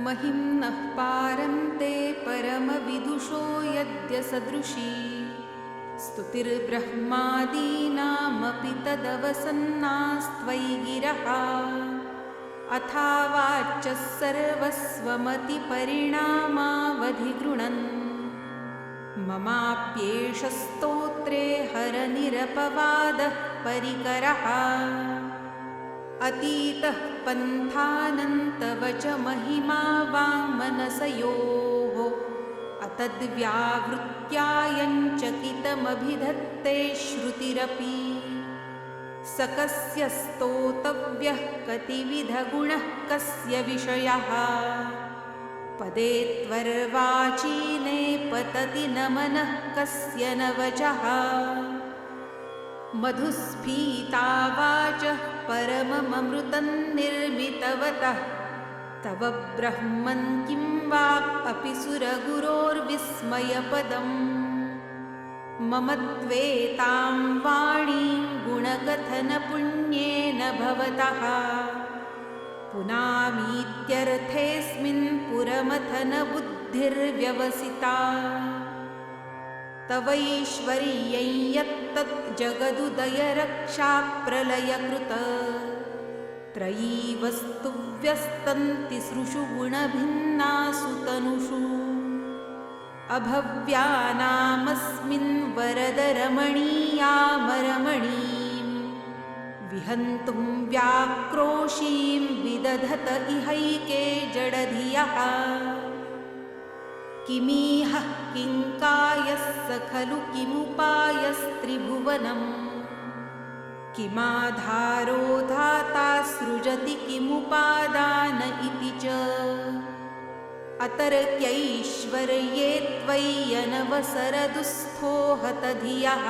महिम्नः पारन्ते परमविदुषो यद्यसदृशी। स्तुतिर्ब्रह्मादीनामपि तदवसन्नास्त्वयि गिरः। अथावाच्यः सर्वस्वमतिपरिणामावधिगृणन्। ममाप्येष स्तोत्रे हरनिरपवादः परिकरः अतीतः पन्थानन्तव च महिमा वाङ्मनसयोः अतद्व्यावृत्यायञ्चकितमभिधत्ते श्रुतिरपि स कस्य स्तोतव्यः कतिविधगुणः कस्य विषयः? पदे त्वर्वाचीने पतति न मनः कस्य न वचः मधुस्फीता वाचः परमममृतं निर्मितवतः तव ब्रह्मन् किं वा अपि सुरगुरोर्विस्मयपदम्। मम त्वेतां वाणीं गुणकथनपुण्येन भवतः। पुनामीत्यर्थेऽस्मिन् पुरमथनबुद्धिर्व्यवसिता तवैश्वर्यै यत्तत् जगदुदयरक्षाप्रलयकृत। त्रयी वस्तुव्यस्तन्तिसृषु गुणभिन्नासु तनुषु। अभव्यानामस्मिन् वरदरमणीयामरमणीम्। विहन्तुं व्याक्रोशीं विदधत इहैके जडधियः। किमीह किङ्कायः स खलु किमुपायस्त्रिभुवनम्? किमाधारो धाता सृजति किमुपादान इति च? अतर्क्यैश्वर्ये त्वय्यनवसरदुःस्थो हतधियः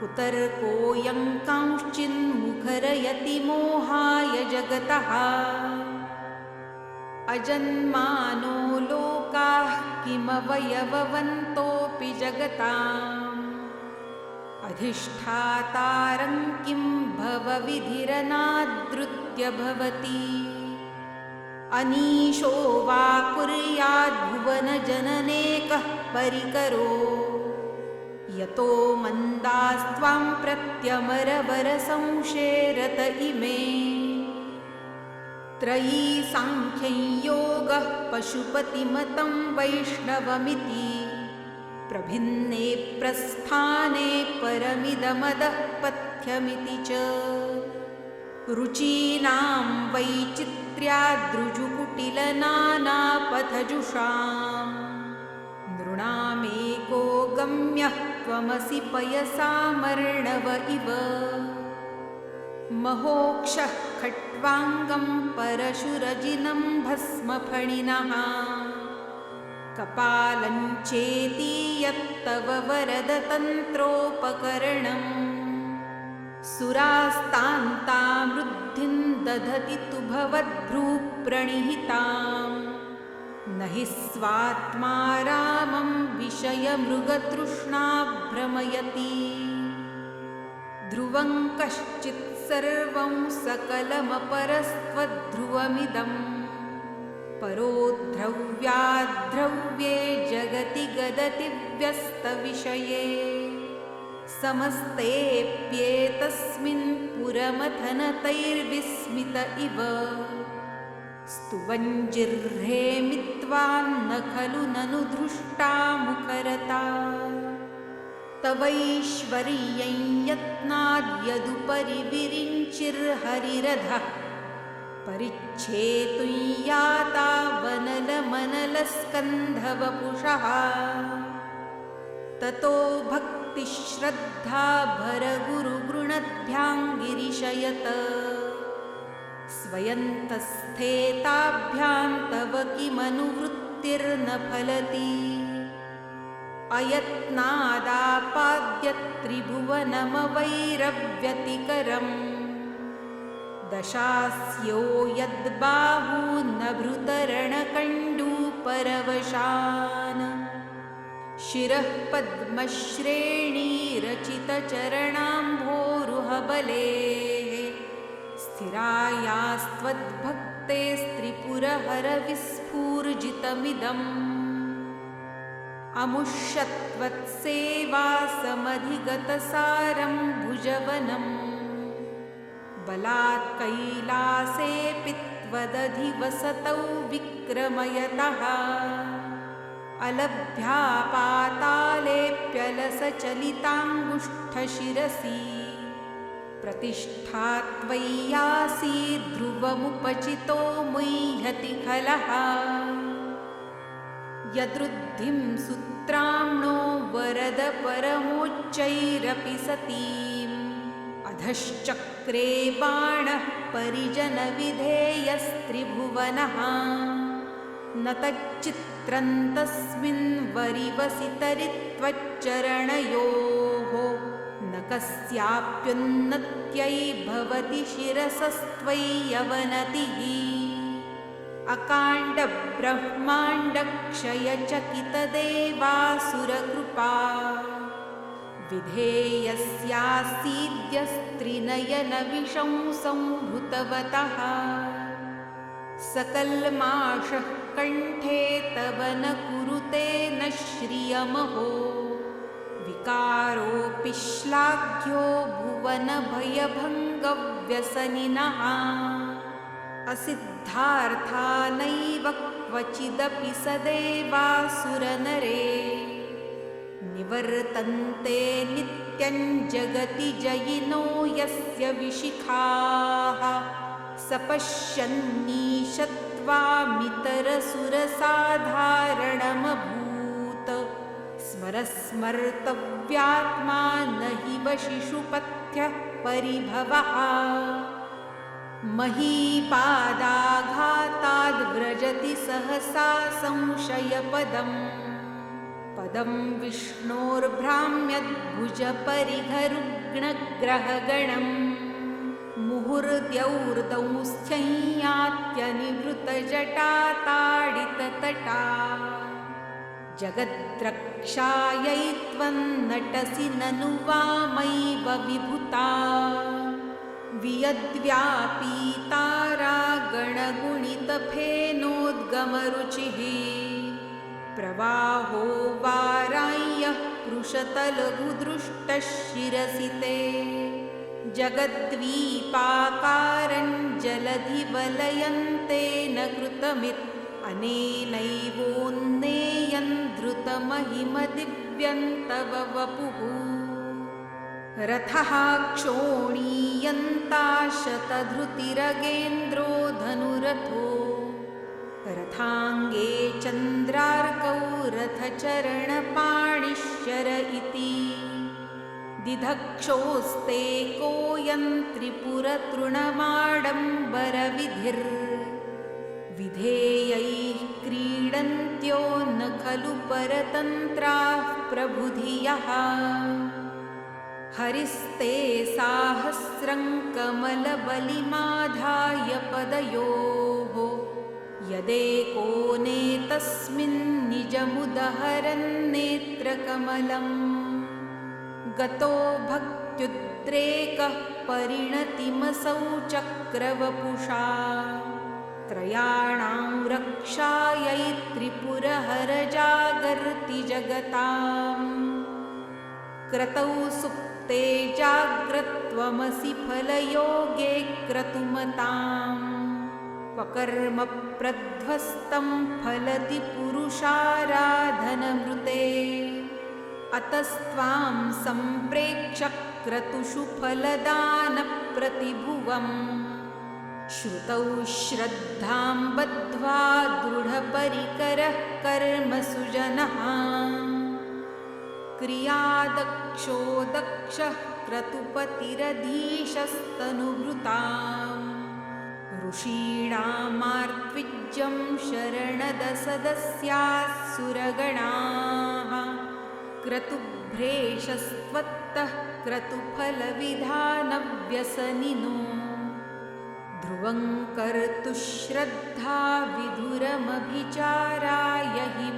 कुतर्कोऽयं कांश्चिन्मुखरयति मोहाय जगतः। अजन्मानो लोकाः किमवयववन्तोऽपि जगताम्? अधिष्ठातारं किं भवविधिरनादृत्य भवति? अनीशो वा कुर्याद्भुवनजननेकः परिकरो? यतो मन्दास्त्वां प्रत्यमरवरसंशेरत इमे त्रयी साङ्ख्यं योगः पशुपतिमतं वैष्णवमिति। प्रभिन्ने प्रस्थाने परमिदमदः पथ्यमिति च। रुचीनां वैचित्र्यादृजुकुटिलनानापथजुषाम् नृणामेको गम्यः त्वमसि पयसामर्णव इव। महोक्षः खट्वाङ्गं परशुरजिनं भस्मफणिनः। कपालञ्चेति यत्तव वरदतन्त्रोपकरणम्। सुरास्तान्तामृद्धिं दधति तु भवद्भ्रूप्रणिहिताम् न हि स्वात्मा रामं विषयमृगतृष्णा भ्रमयति ध्रुवं कश्चित् सर्वं सकलमपरस्त्वध्रुवमिदम् परो ध्रव्याद्रव्ये जगति गदति व्यस्तविषये समस्तेऽप्येतस्मिन् पुरमथनतैर्विस्मित इव स्तुवञ्जिह्रेमित्वान्न खलु ननु धृष्टा मुखरता तवैश्वर्यं यत्नाद्यदुपरि विरिञ्चिर्हरिरधः परिच्छेतुं याता वनलमनलस्कन्धवपुषः। ततो भक्तिश्रद्धा भरगुरुगृणद्भ्यां गिरिशयत स्वयन्तस्थेताभ्यां तव किमनुवृत्तिर्न फलति अयत्नादापाद्यत्रिभुवनमवैरव्यतिकरम्। दशास्यो यद्बाहूनभृतरणकण्डूपरवशान्। शिरः पद्मश्रेणीरचितचरणाम्भोरुहबलेः। स्थिरायास्त्वद्भक् भक्तेस्त्रिपुरहरविस्फूर्जितमिदम् अमुष्यत्वत्सेवासमधिगतसारं भुजवनम् बलात् कैलासेऽपि त्वदधिवसतौ विक्रमयतः। अलभ्यापातालेऽप्यलसचलिताङ्गुष्ठशिरसि। प्रतिष्ठा त्वय्यासी ध्रुवमुपचितो मुह्यति खलः यदृद्धिं सुत्राम्णो वरद परमोच्चैरपि सतीम्। अधश्चक्रे बाणः परिजनविधेयस्त्रिभुवनः। न तच्चित्रं तस्मिन् वरिवसितरि त्वच्चरणयोः न कस्याप्युन्नत्यै भवति शिरसस्त्वय्यवनतिः अकाण्डब्रह्माण्डक्षयचकितदेवासुरकृपा। विधेयस्यासीद्यस्त्रिनयनविषं संहृतवतः सकल्माषः कण्ठे तव न कुरुते न श्रियमहो। विकारोऽपि श्लाघ्यो भुवनभयभङ्गव्यसनिनः असिद्धार्था नैव क्वचिदपि सदेवासुरनरे। निवर्तन्ते नित्यं जगति जयिनो यस्य विशिखाः। स पश्यन्नीशत्वामितरसुरसाधारणमभूत् स्मरस्मर्तव्यात्मा न हि वशिषुपथ्यः परिभवः महीपादाघाताद्व्रजति सहसा संशयपदम्। पदं विष्णोर्भ्राम्यद्भुजपरिघरुग्णग्रहगणम्। मुहुर्द्यौर्दंस्थ्यञ्यात्यनिवृतजटाताडिततटा जगद्रक्षायै त्वन्नटसि ननु वामैव विभुता वियद्व्यापीतारागणगुणितफेनोद्गमरुचिः प्रवाहो वाराय्यः पृषतलघुदृष्टः शिरसि ते। जगद्वीपाकारं जलधिवलयन्तेन कृतमित्। अनेनैवोन्नेयं धृतमहिमदिव्यं तव वपुः रथः क्षोणीयन्ता शतधृतिरगेन्द्रो धनुरथो। रथाङ्गे चन्द्रार्कौ रथचरणपाणिश्चर इति। दिधक्षोस्ते कोऽयं त्रिपुरतृणमाडम्बरविधिर्विधेयैः क्रीडन्त्यो न खलु परतन्त्राः प्रबुधियः हरिस्ते साहस्रं कमलबलिमाधाय पदयोः। यदेकोनेतस्मिन्निजमुदहरन्नेत्रकमलम् गतो भक्त्युद्रेकः परिणतिमसौ चक्रवपुषा। त्रयाणां रक्षायै त्रिपुरहरजागर्ति जगताम्। क्रतौ सुप्ते जाग्रत्वमसि फलयोगे क्रतुमताम्। क्वकर्म प्रध्वस्तं फलति पुरुषाराधनमृते। अतस्त्वां सम्प्रेक्ष्य क्रतुषु फलदानप्रतिभुवम्। श्रुतौ श्रद्धां बद्ध्वा दृढपरिकरः कर्मसु जनः क्रियादक्षो दक्षः क्रतुपतिरधीशस्तनुभृताम्। ऋषीणामार्त्विज्यं शरणदसदस्याः सुरगणाः। क्रतुभ्रेशस्त्वत्तः क्रतुफलविधानव्यसनिनो। ध्रुवं कर्तुश्रद्धा विधुरमभिचाराय हि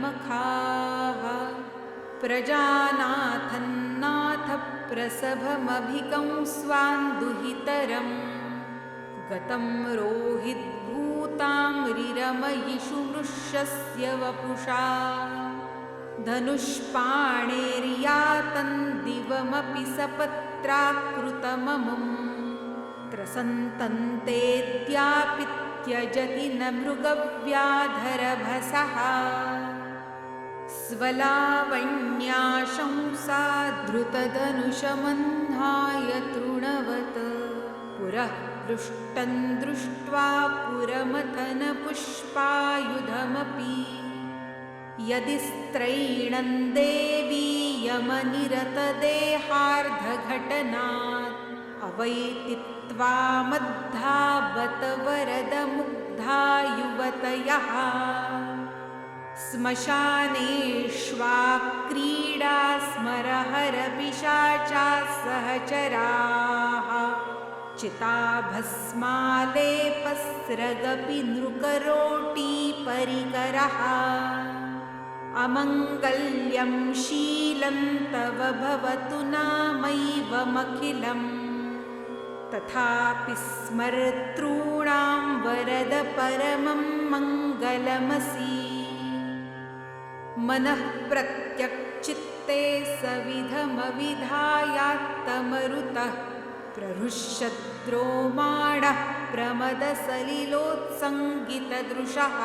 प्रजानाथन्नाथ प्रसभमभिकं गतं रोहिद्भूत रिरमयिषु वृषस्य वपुषा। धनुष्पाणेर्यातं दिवमपि सपत्राकृतममुम् त्रसन्तन्तेऽद्यापि त्यजति न मृगव्याधरभसः स्वलावण्याशंसा धृतधनुषमन्धाय तृणवत्। पुरः पृष्टं दृष्ट्वा पुरमथनपुष्पायुधमपि। यदि स्त्रैणं देवी यमनिरतदेहार्धघटनात् अवैतित्वा मद्धावत वरदमुग्धा युवतयः श्मशानेष्वा क्रीडा स्मरहरपिशाचा सहचराः चिताभस्मालेपस्रगपि नृकरोटीपरिकरः। अमङ्गल्यं शीलं तव भवतु नामैवमखिलम्। तथापि स्मर्तॄणां वरद परमं मङ्गलमसि मनः प्रत्यक्चित्ते सविधमविधायात्तमरुतः प्रहृष्यद्रोमाणः प्रमदसलिलोत्सङ्गितदृशः।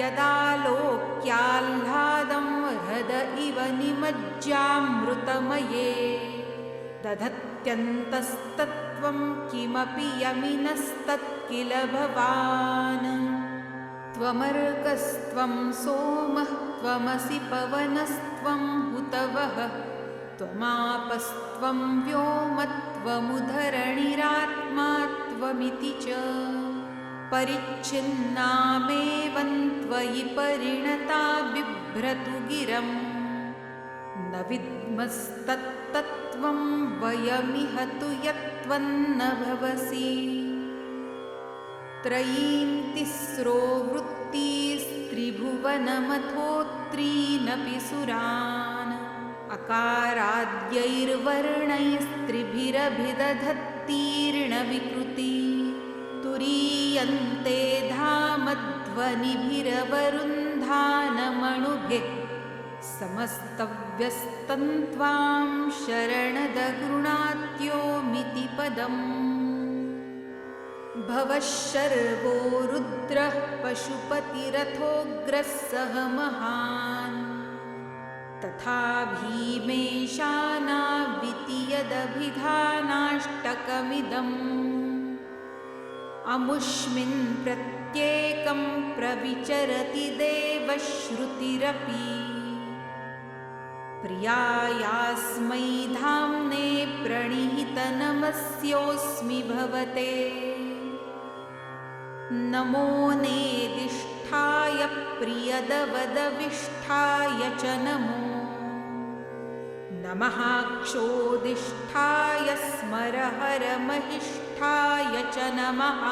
यदा लोक्याह्लादं हृद इव निमज्जामृतमये दधत्यन्तस्तत्त्वं किमपि यमिनस्तत् किल भवान् त्वमर्कस्त्वं सोमः त्वमसि पवनस्त्वं हुतवः। त्वमापस्त्वं व्योमत्वमुधरणिरात्मा त्वमिति च। परिच्छिन्नामेवं त्वयि परिणता बिभ्रतु गिरम् न विद्मस्तत्तत्त्वं वयमिह तु यत्त्वन्न भवसि त्रयीं तिस्रो वृत्तिस्त्रिभुवनमथोत्रीनपि सुरान् अकाराद्यैर्वर्णैस्त्रिभिरभिदधत्तीर्णविकृति तुरीयन्ते धामध्वनिभिरवरुन्धानमणुभिः समस्तव्यस्तं त्वां शरणदगृणात्योमिति पदम् भवः शर्वो रुद्रः पशुपतिरथोग्रः सह महान्। तथा भीमेशानाविति यदभिधानाष्टकमिदम् अमुष्मिन् प्रत्येकं प्रविचरति देवश्रुतिरपि। प्रियायास्मै धाम्ने प्रणिहितनमस्योऽस्मि भवते नमो नेदिष्ठाय प्रियदवदविष्ठाय च नमो। नमः क्षोदिष्ठाय स्मरहरमहिष्ठाय च नमः।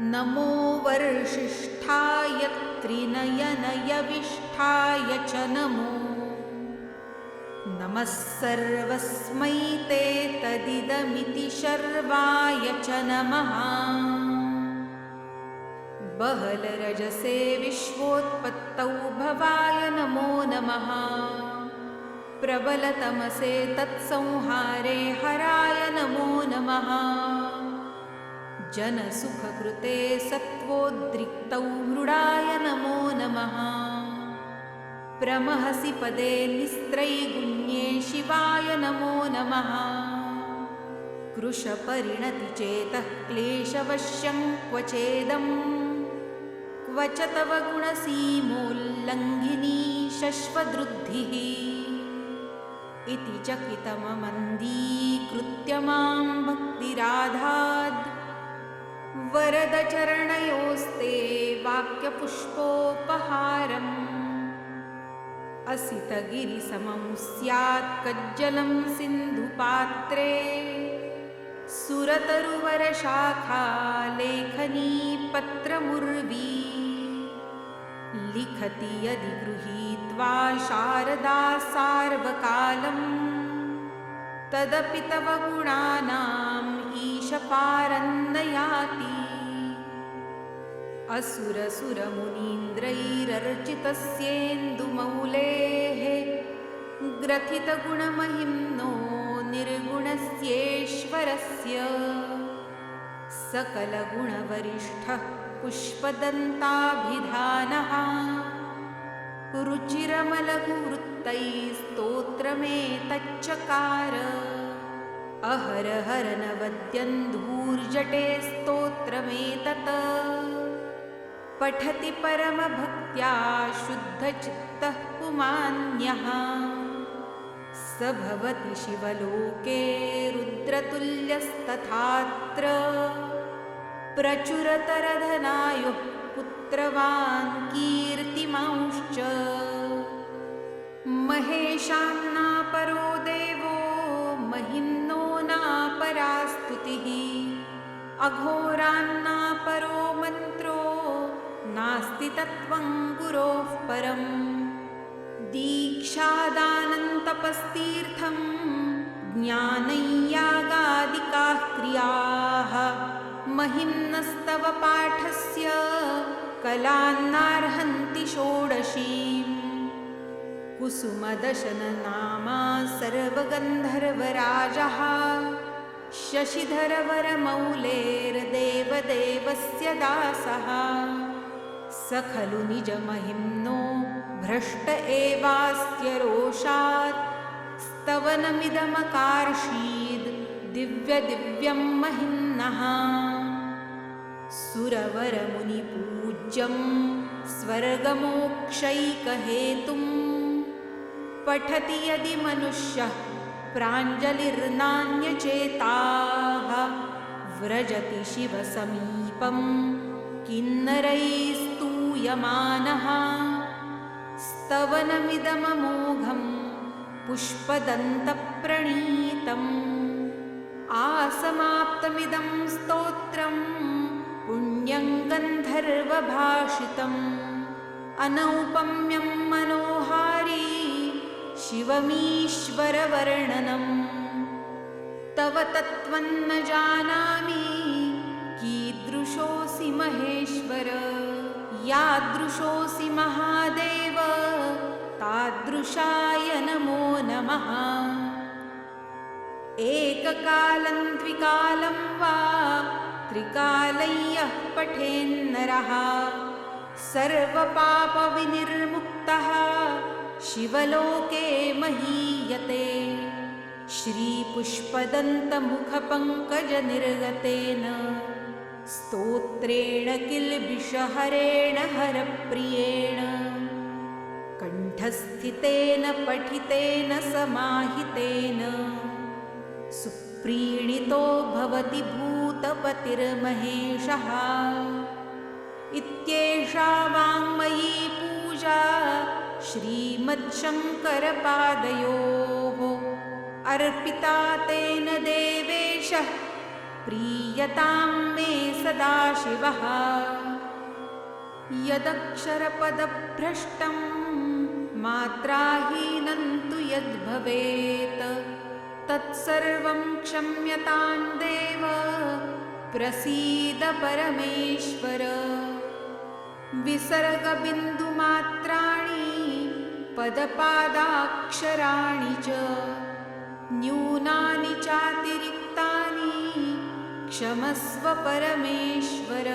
नमो वर्षिष्ठाय त्रिनयनयविष्ठाय च नमो। नमः सर्वस्मै ते तदिदमिति शर्वाय च नमः बहलरजसे विश्वोत्पत्तौ भवाय नमो नमः। प्रबलतमसे तत्संहारे हराय नमो नमः। जनसुखकृते सत्त्वोद्रिक्तौ मृडाय नमो नमः। प्रमहसि पदे निस्त्रैगुण्ये शिवाय नमो नमः। कृशपरिणतिचेतः क्लेशवश्यं क्वचेदम् क्व च तव गुणसीमोल्लङ्घिनी शश्वदृद्धिः। इति चकितममन्दीकृत्य मां भक्तिराधाद्। वरदचरणयोस्ते वाक्यपुष्पोपहारम्। असितगिरिसमं स्यात् कज्जलं सिन्धुपात्रे। सुरतरुवरशाखा लेखनी पत्रमुर्वी लिखति यदि गृहीत्वा शारदा सार्वकालम्। तदपि तव गुणानाम् ईश पारन्न याति असुरसुरमुनीन्द्रैरर्चितस्येन्दुमौलेः ग्रथितगुणमहिम्नो निर्गुणस्येश्वरस्य। सकलगुणवरिष्ठः पुष्पदन्ताभिधानः। रुचिरमलघुवृत्तैस्तोत्रमेतच्चकार अहरहरनवद्यन्धूर्जटे स्तोत्रमेतत्। पठति परमभक्त्या शुद्धचित्तः पुमान्यः। स भवति शिवलोके रुद्रतुल्यस्तथात्र प्रचुरतरधनायुः पुत्रवान् कीर्तिमांश्च। महेशां नापरो देवो महिम्नो नापरा स्तुतिः अघोरान्नापरो मन्त्रो नास्ति तत्त्वं गुरोः परम्। दीक्षादानन्तपस्तीर्थं ज्ञानय्यागादिकाः क्रियाः महिम्नस्तव पाठस्य कलान्नार्हन्ति षोडशीम् कुसुमदशननामा सर्वगन्धर्वराजः शशिधरवरमौलेर्देवदेवस्य दासः। स खलु निजमहिम्नो भ्रष्ट एवास्य रोषात् स्तवनमिदमकार्षीद् दिव्यदिव्यं महिम्नः सुरवरमुनिपूज्यं स्वर्गमोक्षैकहेतुं पठति यदि मनुष्यः प्राञ्जलिर्नान्यचेताः। व्रजति शिवसमीपं किन्नरैस्तूयमानः। स्तवनमिदममोघं पुष्पदन्तप्रणीतम्। आसमाप्तमिदं स्तोत्रम् पुण्यं गन्धर्वभाषितम्। अनौपम्यं मनोहारी शिवमीश्वरवर्णनम्। तव तत्त्वं न जानामि कीदृशोऽसि महेश्वर? यादृशोऽसि महादेव? तादृशाय नमो नमः। एककालं द्विकालं वा त्रिकालय्यः पठेन्नरः। सर्वपापविनिर्मुक्तः। शिवलोके महीयते। श्रीपुष्पदन्तमुखपङ्कजनिर्गतेन। स्तोत्रेण किल्बिषहरेण हरप्रियेण। कण्ठस्थितेन पठितेन समाहितेन। सुप्रीणितो भवति भूतपतिर्महेशः इत्येषा वाङ्मयी पूजा श्रीमच्छङ्करपादयोः अर्पिता तेन देवेशः प्रीयतां मे सदाशिवः। यदक्षरपदभ्रष्टं मात्राहीनं तु यद्भवेत् तत्सर्वं क्षम्यतां देव प्रसीद परमेश्वर विसर्गबिन्दुमात्राणि पदपादाक्षराणि च न्यूनानि चातिरिक्तानि क्षमस्व परमेश्वर